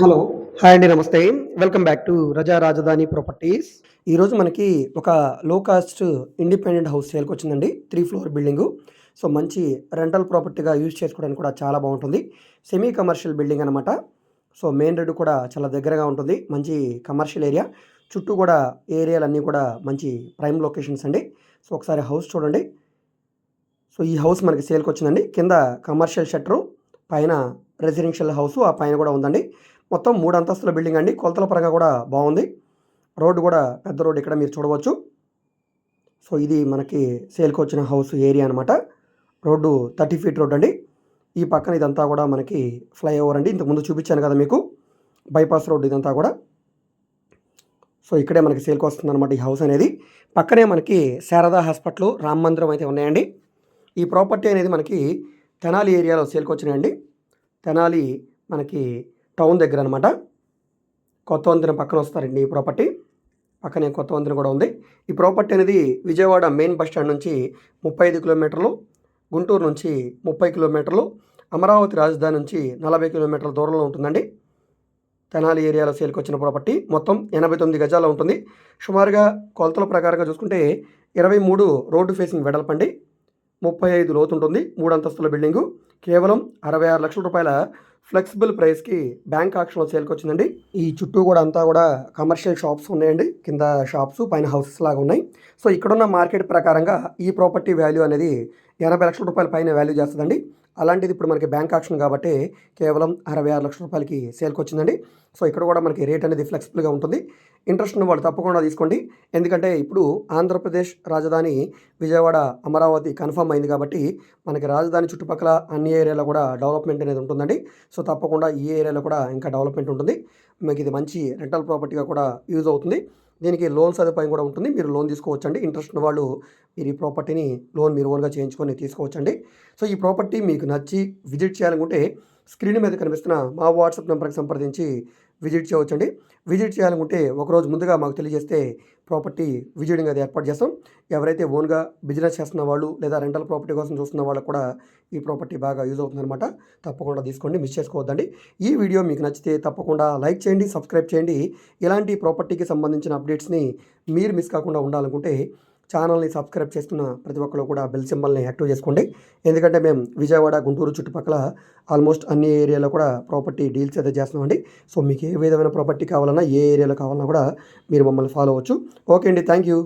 Hello. Hi అండి నమస్తే. Welcome back to రజా రాజధాని ప్రాపర్టీస్. ఈరోజు మనకి ఒక లో కాస్ట్ ఇండిపెండెంట్ హౌస్ సేల్కి వచ్చిందండి. త్రీ ఫ్లోర్ బిల్డింగు సో మంచి రెంటల్ ప్రాపర్టీగా యూజ్ చేసుకోవడానికి కూడా చాలా బాగుంటుంది. సెమీ కమర్షియల్ బిల్డింగ్ అనమాట సో మెయిన్ రోడ్డు కూడా చాలా దగ్గరగా ఉంటుంది. మంచి కమర్షియల్ ఏరియా చుట్టూ కూడా ఏరియాలన్నీ కూడా మంచి ప్రైమ్ లొకేషన్స్ అండి. సో ఒకసారి హౌస్ చూడండి. సో ఈ హౌస్ మనకి సేల్కి వచ్చిందండి. కింద కమర్షియల్ షట్టరు పైన రెసిడెన్షియల్ హౌస్ ఆ పైన కూడా ఉందండి. మొత్తం మూడు అంతస్తుల బిల్డింగ్ అండి. కొలతల పరంగా కూడా బాగుంది. రోడ్డు కూడా పెద్ద రోడ్డు ఇక్కడ మీరు చూడవచ్చు. సో ఇది మనకి సేల్కి వచ్చిన హౌస్ ఏరియా అనమాట రోడ్డు థర్టీ ఫీట్ రోడ్ అండి. ఈ పక్కన ఇదంతా కూడా మనకి ఫ్లైఓవర్ అండి. ఇంతకుముందు చూపించాను కదా మీకు. బైపాస్ రోడ్డు ఇదంతా కూడా. సో ఇక్కడే మనకి సేల్కి వస్తుంది అనమాట ఈ హౌస్ అనేది. పక్కనే మనకి శారదా హాస్పిటల్ రామ మందిరం అయితే ఉన్నాయండి. ఈ ప్రాపర్టీ అనేది మనకి తెనాలి ఏరియాలో సేల్కి వచ్చినాయండి. తెనాలి మనకి టౌన్ దగ్గర అనమాట కొత్త వంతెన పక్కన వస్తారండి ఈ ప్రాపర్టీ. పక్కనే కొత్త వంతెన కూడా ఉంది. ఈ ప్రాపర్టీ అనేది విజయవాడ మెయిన్ బస్ స్టాండ్ నుంచి ముప్పై ఐదు కిలోమీటర్లు గుంటూరు నుంచి ముప్పై కిలోమీటర్లు అమరావతి రాజధాని నుంచి నలభై కిలోమీటర్ల దూరంలో ఉంటుందండి. తెనాలి ఏరియాలో సేల్కి వచ్చిన ప్రాపర్టీ. మొత్తం ఎనభై తొమ్మిది గజాలు ఉంటుంది. సుమారుగా కొలతల ప్రకారంగా చూసుకుంటే ఇరవై మూడు రోడ్డు ఫేసింగ్ వెడల్పండి. ముప్పై ఐదు లోతు ఉంటుంది మూడు అంతస్తుల బిల్డింగు. కేవలం అరవై ఆరు లక్షల రూపాయల ఫ్లెక్సిబుల్ ప్రైస్కి బ్యాంక్ ఆక్షన్లో సేల్కొచ్చిందండి. ఈ చుట్టూ కూడా అంతా కూడా కమర్షియల్ షాప్స్ ఉన్నాయండి. కింద షాప్స్ పైన హౌసెస్ లాగా ఉన్నాయి. సో ఇక్కడున్న మార్కెట్ ప్రకారంగా ఈ ప్రాపర్టీ వాల్యూ అనేది ఎనభై లక్షల రూపాయల పైన వాల్యూ చేస్తుందండి. అలాంటిది ఇప్పుడు మనకి బ్యాంక్ ఆక్షన్ కాబట్టి కేవలం అరవై ఆరు లక్షల రూపాయలకి సేల్కి వచ్చిందండి సో ఇక్కడ కూడా మనకి రేట్ అనేది ఫ్లెక్సిబుల్గా ఉంటుంది. ఇంట్రెస్ట్ ఉన్న వాళ్ళు తప్పకుండా తీసుకోండి. ఎందుకంటే ఇప్పుడు ఆంధ్రప్రదేశ్ రాజధాని విజయవాడ అమరావతి కన్ఫర్మ్ అయింది కాబట్టి మనకి రాజధాని చుట్టుపక్కల అన్ని ఏరియాలో కూడా డెవలప్మెంట్ అనేది ఉంటుందండి. సో తప్పకుండా ఈ ఏరియాలో కూడా ఇంకా డెవలప్మెంట్ ఉంటుంది. మీకు ఇది మంచి రెంటల్ ప్రాపర్టీగా కూడా యూజ్ అవుతుంది. దీనికి లోన్ సదుపాయం కూడా ఉంటుంది. మీరు లోన్ తీసుకోవచ్చండి. ఇంట్రెస్ట్ ఉన్న వాళ్ళు మీరు ఈ ప్రాపర్టీని లోన్ మీరు ఓన్గా చేయించుకొని తీసుకోవచ్చండి. సో ఈ ప్రాపర్టీ మీకు నచ్చి విజిట్ చేయాలనుకుంటే స్క్రీన్ మీద కనిపిస్తున్న మా వాట్సాప్ నెంబర్కి సంప్రదించి విజిట్ చేయవచ్చండి. విజిట్ చేయాలనుకుంటే ఒకరోజు ముందుగా మాకు తెలియజేస్తే ప్రాపర్టీ విజిటింగ్ అది ఏర్పాటు చేస్తాం. ఎవరైతే ఓన్గా బిజినెస్ చేస్తున్న వాళ్ళు లేదా రెంటల్ ప్రాపర్టీ కోసం చూస్తున్న వాళ్ళకు కూడా ఈ ప్రాపర్టీ బాగా యూజ్ అవుతుందన్నమాట. తప్పకుండా తీసుకోండి మిస్ చేసుకోవద్దండి. ఈ వీడియో మీకు నచ్చితే తప్పకుండా లైక్ చేయండి సబ్స్క్రైబ్ చేయండి. ఇలాంటి ప్రాపర్టీకి సంబంధించిన అప్డేట్స్ని మీరు మిస్ కాకుండా ఉండాలనుకుంటే ఛానల్ని సబ్స్క్రైబ్ చేసుకున్న ప్రతి ఒక్కరు కూడా బెల్ సింబల్ని యాక్టివ్ చేసుకోండి. ఎందుకంటే మేము విజయవాడ గుంటూరు చుట్టుపక్కల ఆల్మోస్ట్ అన్ని ఏరియాలో కూడా ప్రాపర్టీ డీల్స్ అయితే చేస్తున్నామండి. సో మీకు ఏ విధమైన ప్రాపర్టీ కావాలన్నా ఏ ఏరియాలో కావాలన్నా కూడా మీరు మమ్మల్ని ఫాలో అవ్వచ్చు. ఓకే అండి. Thank you.